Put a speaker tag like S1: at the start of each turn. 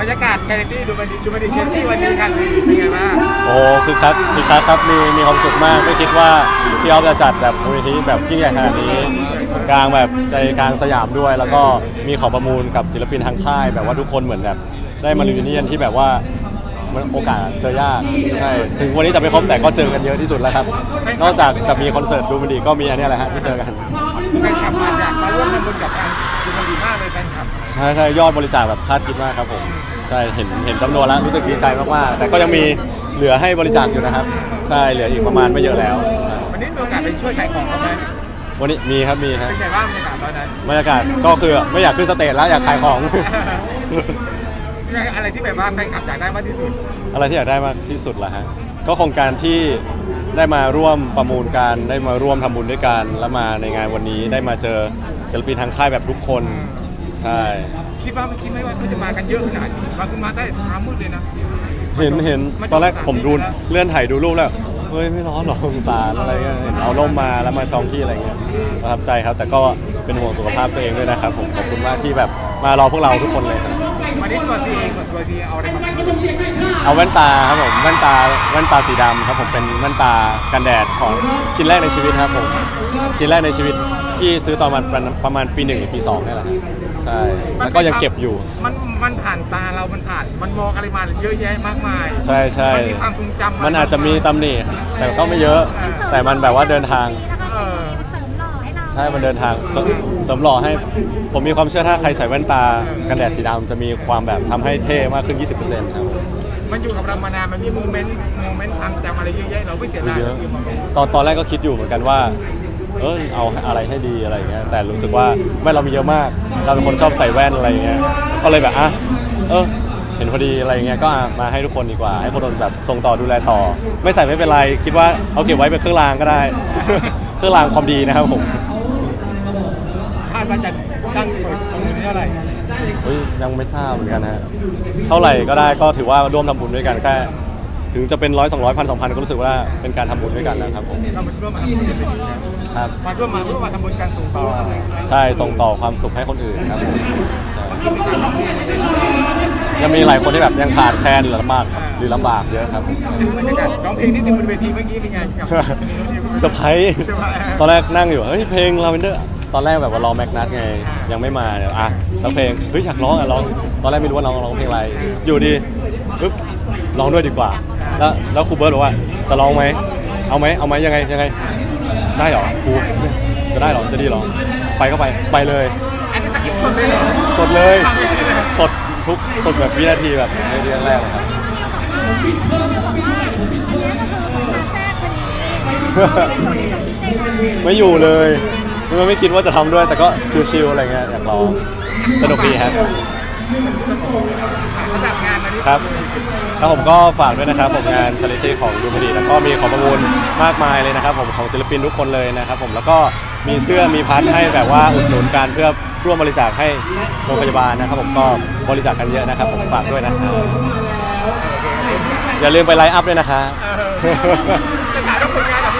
S1: บรรยากาศเชลซี่ดูมันดีดูมันดีเชลซีวันนี้กันดีเป็นไงบ้าง
S2: โอ้คือคักคือคักครับมีมีความสุขมากไม่คิดว่าพี่ออฟจะจัดแบบมูลนิธิแบบยิ่งใหญ่ขนาดนี้กลางแบบใจกลางสยามด้วย แล้วก็มีของประมูลกับศิลปินทางค่าย แบบว่าทุกคนเหมือนแบบได้มารีวิเนียนที่แบบว่ามันโอกาสเจอยากใช่ถึงวันนี้จะไม่ครบแต่ก็เจอกันเยอะที่สุดแล้วครับ นอกจากจะมีคอนเสิร์ตดูมันดีก็มีอันเนี้ยแหละฮะที่เจอกัน
S1: แฟนคลับมาอยากมาร่วมทำบุญกับทางดูมันดีมากเลยแฟนคลับ
S2: ใช่ใช่ยอดบริจาคแบบคาดคิดมากครับผม ใช่เห็นเห็นจำนวนแล้วรู้สึกดีใจมากๆแต่ก็ยังมีเหลือให้บริจาคอยู่นะครับ ใช่เหลืออีกประมาณไม่เยอะแล้ว
S1: วันนี้มีโอกาสไปช่วยขายของเขาไหม
S2: วันนี้มีครับมีฮะ
S1: เป็นไงบ้างบรรยากาศตอนนั้น
S2: บรรยากาศก็คือไม่อยากขึ้นสเตจแล้วอยากขายของ
S1: อะไรที่แบบว่าแฟนคลับอยากได้มากที่สุด
S2: อะไรที่อยากได้มากที่สุดล่ะฮะก็คงการที่ได้มาร่วมประมูลกันได้มาร่วมทำบุญด้วยกัน แล้วมาในงานวันนี้ได้มาเจอศิลปินทางค่ายแบบทุกคน ใช่
S1: คิดว่าไม่คิดไหมว่าเขาจะมากันเยอะขนาดนี้มาคุณมาได้เช้ามืดเลยนะ
S2: เห็นเห็น
S1: มา
S2: ตอนแรก
S1: จง
S2: ผมดู
S1: สถานที่
S2: เลื่อนถ่ายดูรูปแล้วเฮ้ยไม่ร้อนหรอกสงสารอะไรเงี้ยเห็นเอาร่มมาแล้วมาจองที่อะไรเงี้ยประทับใจครับ แต่ก็เป็นห่วงสุขภาพตัวเองด้วยนะครับผมขอบคุณมากที่แบบมารอพวกเราทุกคนเลยครับ
S1: วันนี้ตัวซีเองกับตัวซีเอาอะไรมา
S2: เอาแว่นตาครับผมแว่นตาแว่นตาสีดำครับผมเป็นแว่นตากันแดดของชิ้นแรกในชีวิตครับผมชิ้นแรกในชีวิตที่ซื้อตอนมันประมาณปีหนึ่งหรือปีสองนี่แหละครับใช่แล้วก็ยังเก็บอยู่
S1: มันมันผ่านตาเรา มันผ่าน มันมองอะไรมาเยอะแยะมากมาย
S2: ใช่ใช่
S1: มันมีความทรงจำ
S2: มันอาจจะมีตำหนิแต่ก็ไม่เยอะ แต่มันแบบว่าเดินทาง
S3: ให้เรา
S2: ใช่มันเดินทางเสริมเสริมหล่อให้ผมมีความเชื่อถ้าใครใส่แว่นตากันแดดสีดำจะมีความแบบทำให้เท่มากขึ้น 20%ครับ
S1: มันอยู่กับเรามานานมันมีโมเมนต์โมเมนต์ความจำอะไรเยอะแยะเราไม่เสียดาย
S2: เยอะ
S1: ซื้อมา
S2: ตอนตอนแรกก็คิดอยู่เหมือนกันว่า เออเอาอะไรให้ดีอะไรอย่างเงี้ยแต่รู้สึกว่าแว่นเรามีเยอะมาก เราเป็นคนชอบใส่แว่นอะไรอย่างเงี้ยก็เลยแบบอะเออเห็นพอดีอะไรอย่างเงี้ยก็อะมาให้ทุกคนดีกว่า ให้คนอื่นแบบส่งต่อดูแลต่อ ไม่ใส่ไม่เป็นไรคิดว่าเอาเก็บไว้เป็นเครื่องรางก็ได้ เครื่องรางความดีนะครับผม
S1: คาดว่าจะตั้งเปิดประมูลนี้เท่าไหร่
S2: เฮ้ยยังไม่ทราบเหมือนกันฮะเท่าไหร่ก็ได้ก็ถือว่าร่วมทำบุญด้วยกันแค่ถึงจะเป็นร้อยสองร้อยพันสองพันก็รู้สึกว่าเป็นการทำบุญด้วยกันแล้วครับผม
S1: เรามาร่วมมาทำบุญกันไปดีนะครับ มาร่วมมาร่วมมาทำบุญกันส่งต่อ
S2: ใช่ส่งต่อความสุขให้คนอื่นครับผมใช่
S1: ที่มีการร้องเพลงมาเรื่อยๆ
S2: ยังมีหลายคนที่แบบยังขาดแคลนหรือลำบากครับหรือลำบากเยอะครับผม
S1: บรรยากาศร้องเพลงนิดนึงบนเวทีเมื่อกี้เป็นไงกับ
S2: ใช่เซอร์ไพรส์ตอนแรกนั่งอยู่เฮ้ยเพลงลาเวนเดอร์ ตอนแรกแบบว่ารอแม็กนัทไงยังไม่มาเนี่ยอะสักเพลงเฮ้ยอยากร้องอะร้องตอนแรกไม่รู้ว่าร้องร้องเพลงอะไร อยู่ดีปึ๊บร้องด้วยดีกว่า แล้วแล้วครูเบิร์ตบอกว่าจะร้องไหมเอาไหมเอาไหมยังไงยังไง ได้เหรอครูจะได้เหรอจะดีเหรอไปก็ไปไปเลย
S1: อันนี้สกิปสดเลยเหรอ
S2: สดเลย
S1: ฟังไม่ได้เลย
S2: สดทุกสดแบบวินาทีแบบในเดือนแรกเลยครับ
S3: พี่บอกว่าอันนี้ก็คือมาแทรกพอดีไม่ได้ผลที่สุดในงาน
S2: ไม่อยู่เลย ไม่ไม่คิดว่าจะทำด้วย แต่ก็ชิวๆอะไรเงี้ยอยากลองสนุกดีครับ
S1: ระดับงานอันนี้
S2: ครับแล้วผมก็ฝากด้วยนะครับผมงานชาริตี้ของยูมดีแล้วก็มีของประมูลมากมายเลยนะครับ ผมของศิลปินทุกคนเลยนะครับ ผมแล้วก็มีเสื้อมีพัดให้แบบว่าอุดหนุนกันเพื่อร่วมบริจาคให้โรงพยาบาลนะครับ ผมก็บริจาคกันเยอะนะครับ ผมฝากด้วยนะครับอย่าลืมไปไลฟ์อัพด้วยนะครับ
S1: เออจะถามว่าผลงานต่อ